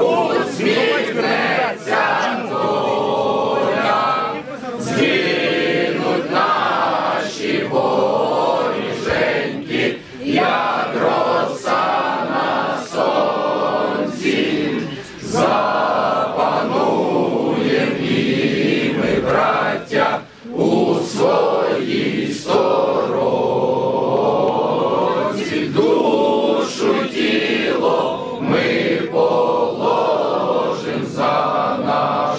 усміхнеться.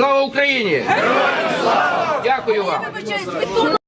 Слава Україні! Дякую вам!